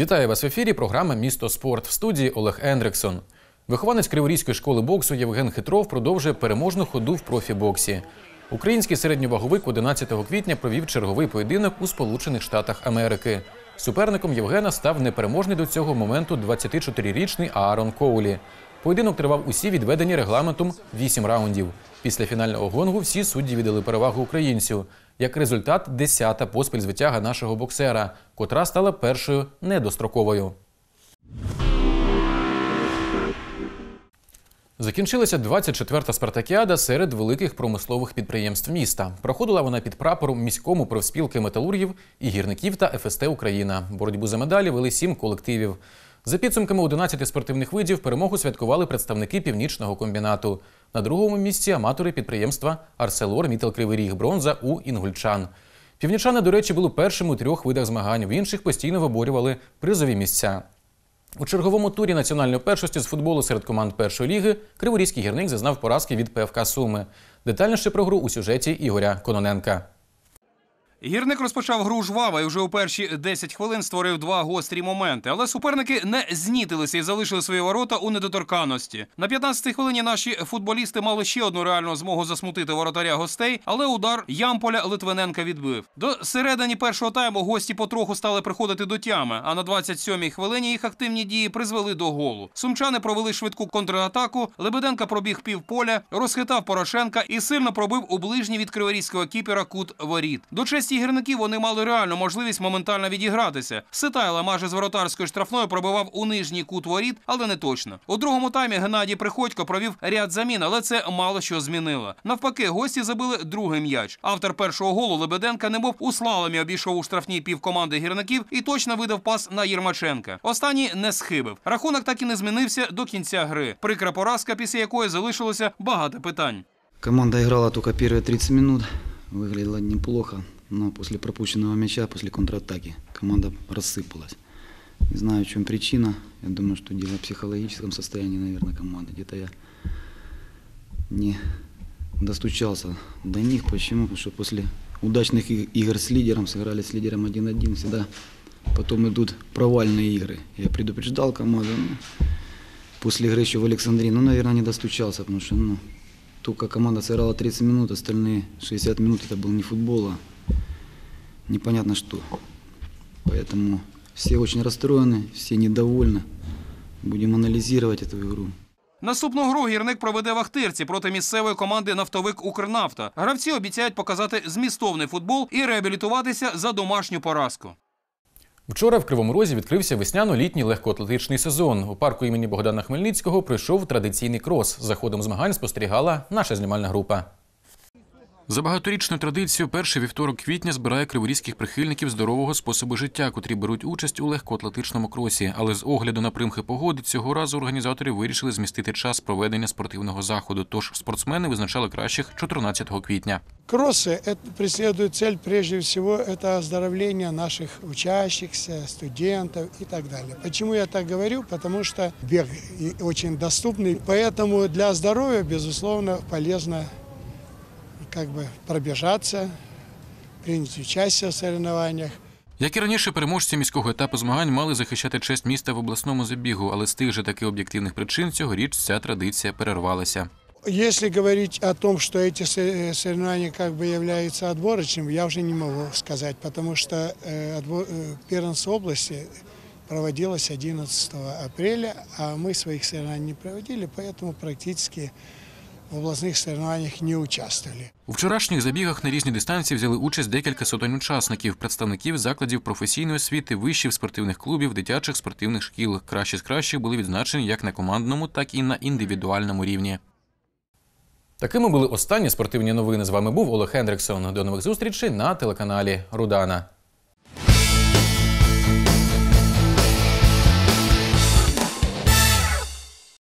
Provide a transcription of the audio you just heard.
Вітаю вас в ефірі. Програма Місто спорт в студії Олег Ендриксон. Вихованець Криворізької школи боксу Євген Хитров продовжує переможну ходу в профібоксі. Український середньоваговик 11 квітня провів черговий поєдинок у Сполучених Штатах Америки. Суперником Євгена став непереможний до цього моменту 24-річний Аарон Коулі. Поєдинок тривав усі відведені регламентом 8 раундів. Після фінального гонгу всі судді віддали перевагу українцю. Як результат, десята поспіль звитяга нашого боксера, котра стала першою недостроковою. Закінчилася 24-та спартакіада серед великих промислових підприємств міста. Проходила вона під прапором міському профспілки металургів і гірників та ФСТ Україна. Боротьбу за медалі вели сім колективів. За підсумками 11 спортивних видів перемогу святкували представники північного комбінату. На другому місці аматори підприємства Арселор Мітел Кривий Ріг бронза у інгульчан. Північани, до речі, були першими у трьох видах змагань. В інших постійно виборювали призові місця. У черговому турі національної першості з футболу серед команд першої ліги Криворізький гірник зазнав поразки від ПФК Суми. Детальніше про гру у сюжеті Ігоря Кононенка. Гірник розпочав гру жваво і вже у перші 10 хвилин створив два гострі моменти. Але суперники не знітилися і залишили свої ворота у недоторканності. На 15-й хвилині наші футболісти мали ще одну реальну змогу засмутити воротаря гостей, але удар Ямполя Литвиненка відбив. До середини першого тайму гості потроху стали приходити до тями. А на 27-й хвилині їх активні дії призвели до голу. Сумчани провели швидку контратаку. Лебеденка пробіг півполя, розхитав Порошенка і сильно пробив у ближній від криворізького кіпера кут воріт. До честі гірників вони мали реальну можливість моментально відігратися. Ситайла майже з воротарської штрафної пробивав у нижній кут воріт, але не точно. У другому таймі Геннадій Приходько провів ряд замін, але це мало що змінило. Навпаки, гості забили другий м'яч. Автор першого голу Лебеденка, немов у слаломі обійшов у штрафній півкоманди гірників і точно видав пас на Єрмаченка. Останній не схибив. Рахунок так і не змінився до кінця гри. Прикра поразка, після якої залишилося багато питань. Команда играла только первые 30 минут, выглядела неплохо, но после пропущенного мяча, после контратаки, команда рассыпалась. Не знаю, в чем причина. Я думаю, что дело в психологическом состоянии, наверное, команды. Где-то я не достучался до них. Почему? Потому что после удачных игр с лидером, сыграли с лидером 1-1, всегда потом идут провальные игры. Я предупреждал команду. ну, после игры еще в Александрии, ну, наверное, не достучался, потому что, ну, только команда сыграла 30 минут, остальные 60 минут это был не футбол, а непонятно что. Поэтому все очень расстроены, все недовольны. Будем анализировать эту игру. Наступну гру гірник проведе в Ахтирці проти місцевої команди Нафтовик Укрнафта. Гравці обіцяють показати змістовний футбол і реабілітуватися за домашню поразку. Вчора в Кривому Розі відкрився весняно-літній легкоатлетичний сезон. У парку імені Богдана Хмельницького пройшов традиційний крос. За ходом змагань спостерігала наша знімальна група. За багаторічною традицією, перший вівторок квітня збирає криворізьких прихильників здорового способу життя, котрі беруть участь у легкоатлетичному кросі. Але з огляду на примхи погоди цього разу організатори вирішили змістити час проведення спортивного заходу. Тож спортсмени визначали кращих 14 квітня. Кроссы это преследуют цель прежде всего это оздоровление наших учащихся, студентов и так далее. Почему я так говорю? Потому что бег и очень доступный, поэтому для здоровья безусловно полезно как бы пробежаться, принять участие в соревнованиях. Як і раніше, переможці міського етапу змагань мали захищати честь міста в обласному забігу, але з тих же таки об'єктивних причин цьогоріч ця традиція перервалася. Если говорить о том, что эти со- соревнования как бы являются отборочными, я уже не могу сказать, потому что э, отбор- э, первенство области проводилось 11 апреля, а мы своих соревнований не проводили, поэтому практически в областных соревнованиях не участвовали. У вчорашніх забігах на різні дистанції взяли участь декілька сотень учасників, представників закладів професійної освіти, вишів спортивних клубів, дитячих спортивних шкіл. Кращі з кращих були відзначені як на командному, так і на індивідуальному рівні. Такими були останні спортивні новини. З вами був Олег Хендриксон. До нових зустрічей на телеканалі Рудана.